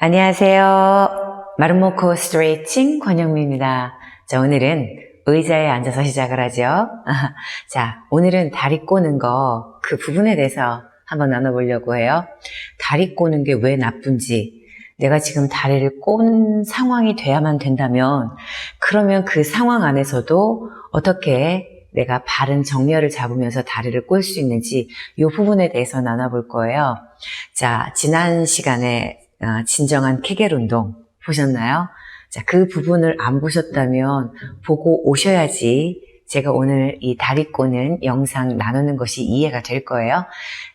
안녕하세요. 마름모코 스트레이칭 권영미입니다. 자, 오늘은 의자에 앉아서 시작을 하죠. 자, 오늘은 다리 꼬는 거 그 부분에 대해서 한번 나눠보려고 해요. 다리 꼬는 게 왜 나쁜지, 내가 지금 다리를 꼬는 상황이 돼야만 된다면, 그러면 그 상황 안에서도 어떻게 내가 바른 정렬을 잡으면서 다리를 꼴 수 있는지 이 부분에 대해서 나눠볼 거예요. 자, 지난 시간에 어, 진정한 케겔 운동 보셨나요? 자, 그 부분을 안 보셨다면 보고 오셔야지 제가 오늘 이 다리 꼬는 영상 나누는 것이 이해가 될 거예요.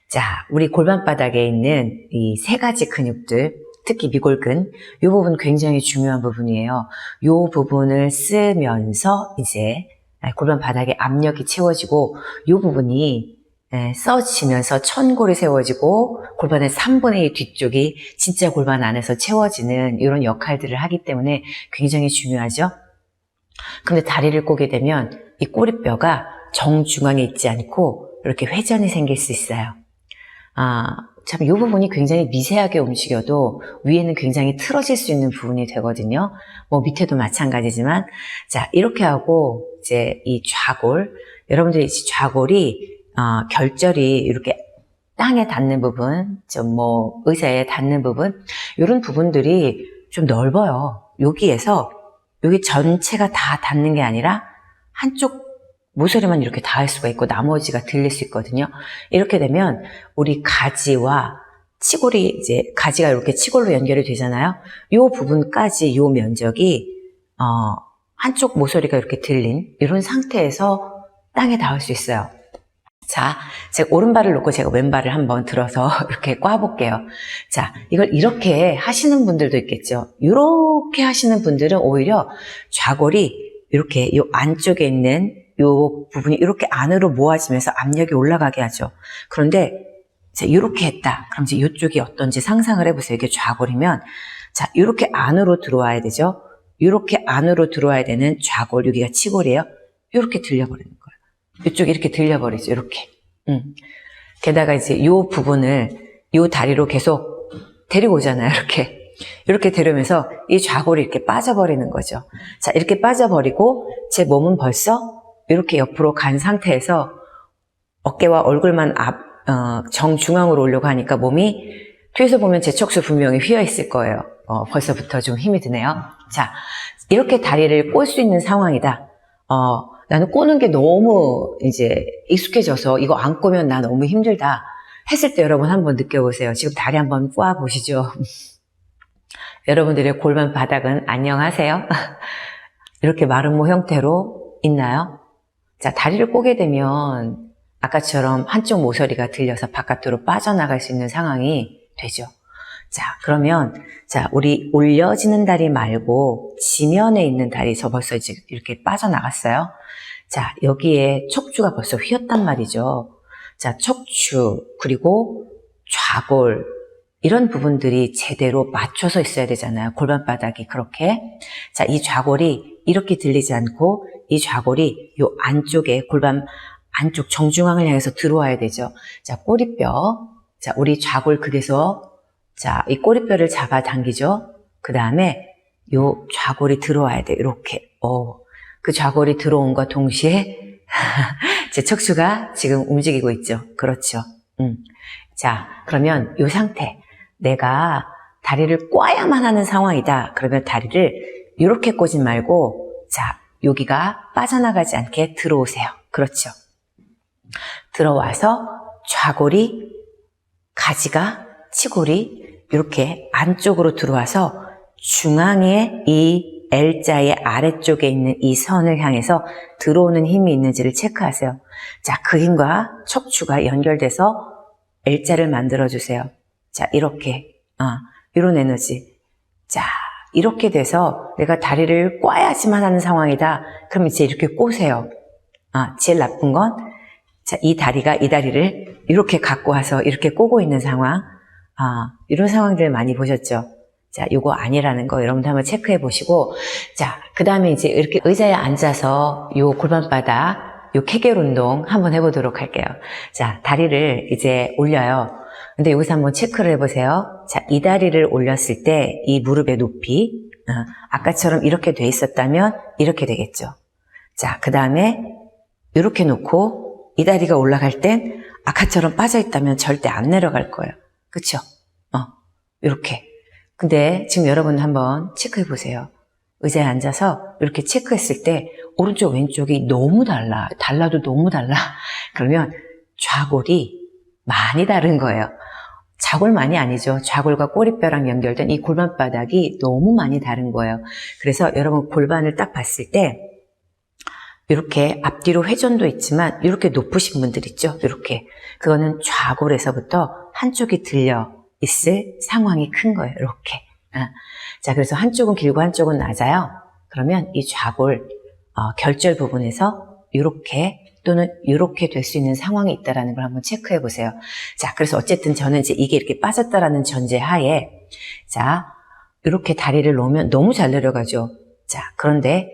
자, 우리 골반바닥에 있는 이 세 가지 근육들, 특히 미골근, 이 부분 굉장히 중요한 부분이에요. 이 부분을 쓰면서 이제 골반 바닥에 압력이 채워지고 이 부분이 예, 써지면서 천골이 세워지고 골반의 3분의 2 뒤쪽이 진짜 골반 안에서 채워지는 이런 역할들을 하기 때문에 굉장히 중요하죠. 근데 다리를 꼬게 되면 이 꼬리뼈가 정중앙에 있지 않고 이렇게 회전이 생길 수 있어요. 아, 참, 이 부분이 굉장히 미세하게 움직여도 위에는 굉장히 틀어질 수 있는 부분이 되거든요. 뭐 밑에도 마찬가지지만, 자, 이렇게 하고, 이제 이 좌골, 여러분들이 이 좌골이, 어, 결절이 이렇게 땅에 닿는 부분, 좀 뭐 의자에 닿는 부분, 이런 부분들이 좀 넓어요. 여기에서, 여기 전체가 다 닿는 게 아니라, 한쪽 모서리만 이렇게 닿을 수가 있고 나머지가 들릴 수 있거든요. 이렇게 되면 우리 가지와 치골이 이제 가지가 이렇게 치골로 연결이 되잖아요. 이 부분까지 이 면적이 어, 한쪽 모서리가 이렇게 들린 이런 상태에서 땅에 닿을 수 있어요. 자, 제가 오른발을 놓고 제가 왼발을 한번 들어서 이렇게 꽈볼게요. 자, 이걸 이렇게 하시는 분들도 있겠죠. 이렇게 하시는 분들은 오히려 좌골이 이렇게 이 안쪽에 있는 이 부분이 이렇게 안으로 모아지면서 압력이 올라가게 하죠. 그런데 이제 이렇게 했다. 그럼 이제 이쪽이 어떤지 상상을 해보세요. 이게 좌골이면 자 이렇게 안으로 들어와야 되죠. 이렇게 안으로 들어와야 되는 좌골 여기가 치골이에요. 이렇게 들려버리는 거예요. 이쪽이 이렇게 들려버리죠. 이렇게. 음. 게다가 이제 이 부분을 이 다리로 계속 데리고 오잖아요. 이렇게. 이렇게 데려면서 이 좌골이 이렇게 빠져버리는 거죠. 자, 이렇게 빠져버리고 제 몸은 벌써 이렇게 옆으로 간 상태에서 어깨와 얼굴만 앞, 어, 정중앙으로 오려고 하니까 몸이 뒤에서 보면 제 척수 분명히 휘어 있을 거예요. 어, 벌써부터 좀 힘이 드네요. 자, 이렇게 다리를 꼴 수 있는 상황이다. 어, 나는 꼬는 게 너무 이제 익숙해져서 이거 안 꼬면 나 너무 힘들다. 했을 때 여러분 한번 느껴보세요. 지금 다리 한번 꼬아 보시죠. 여러분들의 골반 바닥은 안녕하세요. 이렇게 마름모 형태로 있나요? 자, 다리를 꼬게 되면 아까처럼 한쪽 모서리가 들려서 바깥으로 빠져나갈 수 있는 상황이 되죠. 자, 그러면 자, 우리 올려지는 다리 말고 지면에 있는 다리 저 벌써 이제 이렇게 빠져나갔어요. 자, 여기에 척추가 벌써 휘었단 말이죠. 자, 척추 그리고 좌골 이런 부분들이 제대로 맞춰서 있어야 되잖아요. 골반바닥이 그렇게. 자, 이 좌골이 이렇게 들리지 않고 이 좌골이 요 안쪽에 골반 안쪽 정중앙을 향해서 들어와야 되죠. 자, 꼬리뼈. 자, 우리 좌골 극에서 자, 이 꼬리뼈를 잡아 당기죠. 그 다음에 요 좌골이 들어와야 돼. 이렇게. 어. 그 좌골이 들어온과 동시에 제 척추가 지금 움직이고 있죠. 그렇죠. 음. 자, 그러면 요 상태. 내가 다리를 꽈야만 하는 상황이다. 그러면 다리를 이렇게 꼬지 말고, 자, 여기가 빠져나가지 않게 들어오세요. 그렇죠. 들어와서 좌골이, 가지가, 치골이 이렇게 안쪽으로 들어와서 중앙에 이 L자의 아래쪽에 있는 이 선을 향해서 들어오는 힘이 있는지를 체크하세요. 자, 그 힘과 척추가 연결돼서 L자를 만들어주세요. 자, 이렇게, 아, 이런 에너지. 자, 이렇게 돼서 내가 다리를 꽈야지만 하는 상황이다. 그럼 이제 이렇게 꼬세요. 아, 제일 나쁜 건, 자, 이 다리가 이 다리를 이렇게 갖고 와서 이렇게 꼬고 있는 상황. 아, 이런 상황들 많이 보셨죠? 자, 요거 아니라는 거 여러분들 한번 체크해 보시고, 자, 그 다음에 이제 이렇게 의자에 앉아서 요 골반바닥, 요 케겔 운동 한번 해보도록 할게요. 자, 다리를 이제 올려요. 근데 여기서 한번 체크를 해보세요. 자, 이 다리를 올렸을 때 이 무릎의 높이, 어, 아까처럼 이렇게 돼 있었다면 이렇게 되겠죠. 자, 그 다음에 이렇게 놓고 이 다리가 올라갈 땐 아까처럼 빠져 있다면 절대 안 내려갈 거예요. 그쵸? 어, 이렇게. 근데 지금 여러분 한번 체크해 보세요. 의자에 앉아서 이렇게 체크했을 때 오른쪽 왼쪽이 너무 달라. 달라도 너무 달라. 그러면 좌골이 많이 다른 거예요. 좌골만이 아니죠. 좌골과 꼬리뼈랑 연결된 이 골반 바닥이 너무 많이 다른 거예요. 그래서 여러분 골반을 딱 봤을 때 이렇게 앞뒤로 회전도 있지만 이렇게 높으신 분들 있죠. 이렇게 그거는 좌골에서부터 한쪽이 들려 있을 상황이 큰 거예요. 이렇게. 아. 자, 그래서 한쪽은 길고 한쪽은 낮아요. 그러면 이 좌골 어, 결절 부분에서 이렇게 또는 이렇게 될 수 있는 상황이 있다라는 걸 한번 체크해 보세요. 자, 그래서 어쨌든 저는 이제 이게 이렇게 빠졌다라는 전제 하에 자, 이렇게 다리를 놓으면 너무 잘 내려가죠. 자, 그런데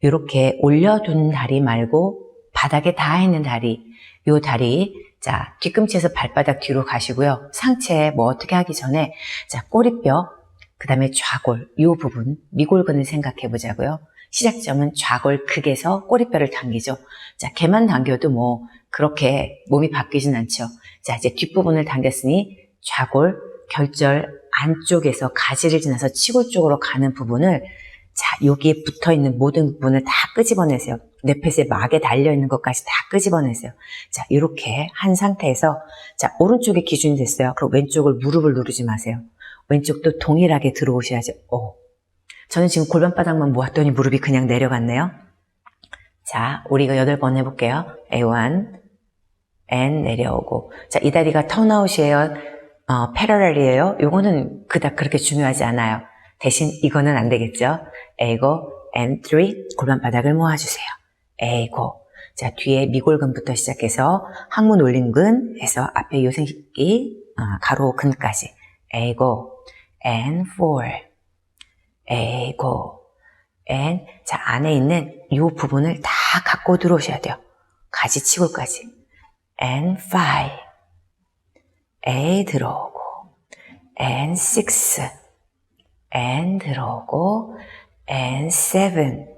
이렇게 올려둔 다리 말고 바닥에 닿아 있는 다리, 요 다리, 자, 뒤꿈치에서 발바닥 뒤로 가시고요. 상체 뭐 어떻게 하기 전에, 자, 꼬리뼈, 그 다음에 좌골, 요 부분, 미골근을 생각해 보자고요. 시작점은 좌골 극에서 꼬리뼈를 당기죠. 자, 걔만 당겨도 뭐, 그렇게 몸이 바뀌진 않죠. 자, 이제 뒷부분을 당겼으니 좌골, 결절 안쪽에서 가지를 지나서 치골 쪽으로 가는 부분을 자, 여기에 붙어 있는 모든 부분을 다 끄집어내세요. 뇌펫에 막에 달려 있는 것까지 다 끄집어내세요. 자, 이렇게 한 상태에서 자, 오른쪽에 기준이 됐어요. 그럼 왼쪽을 무릎을 누르지 마세요. 왼쪽도 동일하게 들어오셔야죠. 오. 저는 지금 골반바닥만 모았더니 무릎이 그냥 내려갔네요. 자, 우리 이거 여덟 번 해볼게요. A1, N 내려오고. 자, 이 다리가 턴아웃이에요. 어, 패러렐이에요. 요거는 그닥 그렇게 중요하지 않아요. 대신 이거는 안 되겠죠. 에고, N3, 골반 바닥을 모아주세요. 에고. 자, 뒤에 미골근부터 시작해서 항문 올림근 해서 앞에 요생기, 어, 가로 근까지. 에고, N4, 에고, N. 자, 안에 있는 이 부분을 다 갖고 들어오셔야 돼요. 가지치골까지. N5, A 들어오고, N6, N 들어오고, N7,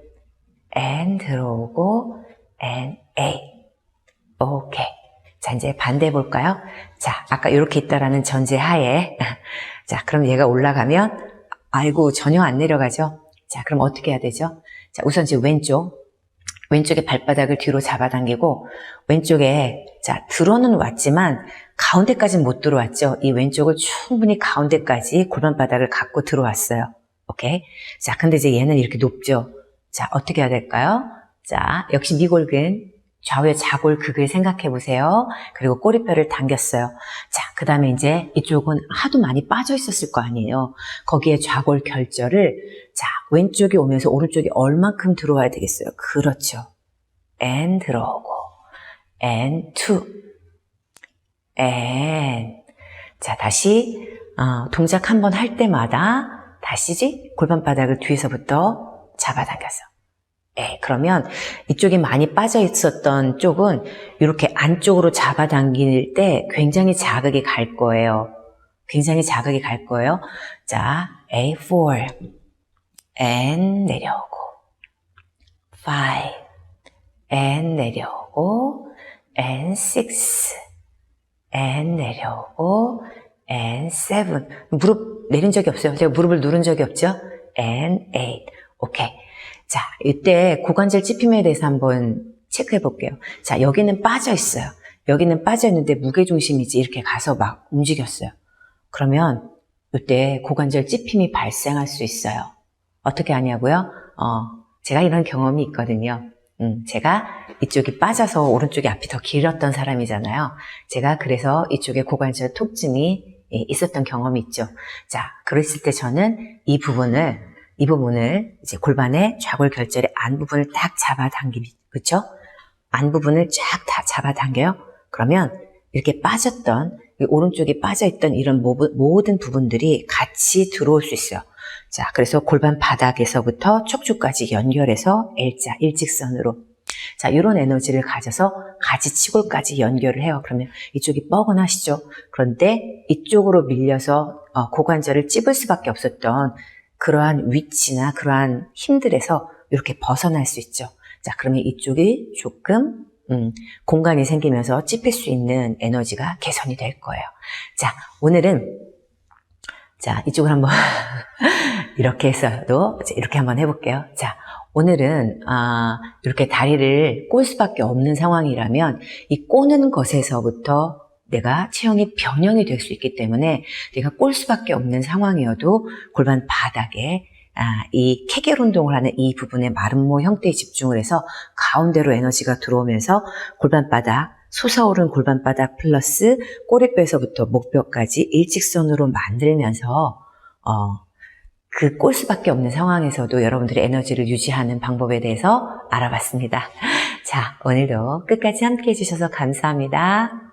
N 들어오고, N8. 오케이. 자, 이제 반대 해볼까요? 자, 아까 이렇게 있다라는 전제 하에. 자, 그럼 얘가 올라가면, 아이고, 전혀 안 내려가죠? 자, 그럼 어떻게 해야 되죠? 자, 우선 이제 왼쪽. 왼쪽에 발바닥을 뒤로 잡아당기고, 왼쪽에, 자, 들어는 왔지만, 가운데까지는 못 들어왔죠? 이 왼쪽을 충분히 가운데까지 골반바닥을 갖고 들어왔어요. 오케이? 자, 근데 이제 얘는 이렇게 높죠? 자, 어떻게 해야 될까요? 자, 역시 미골근, 좌우의 좌골 극을 생각해 보세요. 그리고 꼬리뼈를 당겼어요. 자, 그 다음에 이제 이쪽은 하도 많이 빠져 있었을 거 아니에요. 거기에 좌골 결절을, 자, 왼쪽이 오면서 오른쪽이 얼만큼 들어와야 되겠어요? 그렇죠. N 들어오고, N2, N. 자, 다시, 어, 동작 한 번 할 때마다 다시지 골반바닥을 뒤에서부터 잡아당겨서. 예, 그러면 이쪽이 많이 빠져 있었던 쪽은 이렇게 안쪽으로 잡아당길 때 굉장히 자극이 갈 거예요. 굉장히 자극이 갈 거예요. 자, A4, N 내려오고, 5, N 내려오고, N6, N 내려오고, N7. 무릎 내린 적이 없어요. 제가 무릎을 누른 적이 없죠? N8. 오케이. 자, 이때 고관절 찝힘에 대해서 한번 체크해 볼게요. 자, 여기는 빠져 있어요. 여기는 빠져 있는데 무게중심이지 이렇게 가서 막 움직였어요. 그러면 이때 고관절 찝힘이 발생할 수 있어요. 어떻게 하냐고요? 어, 제가 이런 경험이 있거든요. 음, 제가 이쪽이 빠져서 오른쪽이 앞이 더 길었던 사람이잖아요. 제가 그래서 이쪽에 고관절 통증이 예, 있었던 경험이 있죠. 자, 그랬을 때 저는 이 부분을 이 부분을 이제 골반의 좌골 결절의 안 부분을 딱 잡아당기니 그렇죠? 안 부분을 쫙 다 잡아당겨요. 그러면 이렇게 빠졌던 오른쪽에 빠져있던 이런 모든 부분들이 같이 들어올 수 있어요. 자, 그래서 골반 바닥에서부터 척추까지 연결해서 L자, 일직선으로. 자, 이런 에너지를 가져서 가지 치골까지 연결을 해요. 그러면 이쪽이 뻐근하시죠. 그런데 이쪽으로 밀려서 어, 고관절을 찝을 수밖에 없었던 그러한 위치나 그러한 힘들에서 이렇게 벗어날 수 있죠. 자, 그러면 이쪽이 조금 음, 공간이 생기면서 찝힐 수 있는 에너지가 개선이 될 거예요. 자, 오늘은 자, 이쪽을 한번 이렇게 이제 이렇게 한번 해볼게요. 자, 오늘은 아, 이렇게 다리를 꼴 수밖에 없는 상황이라면 이 꼬는 것에서부터 내가 체형이 변형이 될 수 있기 때문에 내가 꼴 수밖에 없는 상황이어도 골반 바닥에 아, 이 케겔 운동을 하는 이 부분에 마름모 형태에 집중을 해서 가운데로 에너지가 들어오면서 골반바닥, 솟아오른 골반바닥 플러스 꼬리뼈에서부터 목뼈까지 일직선으로 만들면서 어, 그 꼴 수밖에 없는 상황에서도 여러분들의 에너지를 유지하는 방법에 대해서 알아봤습니다. 자, 오늘도 끝까지 함께 해주셔서 감사합니다.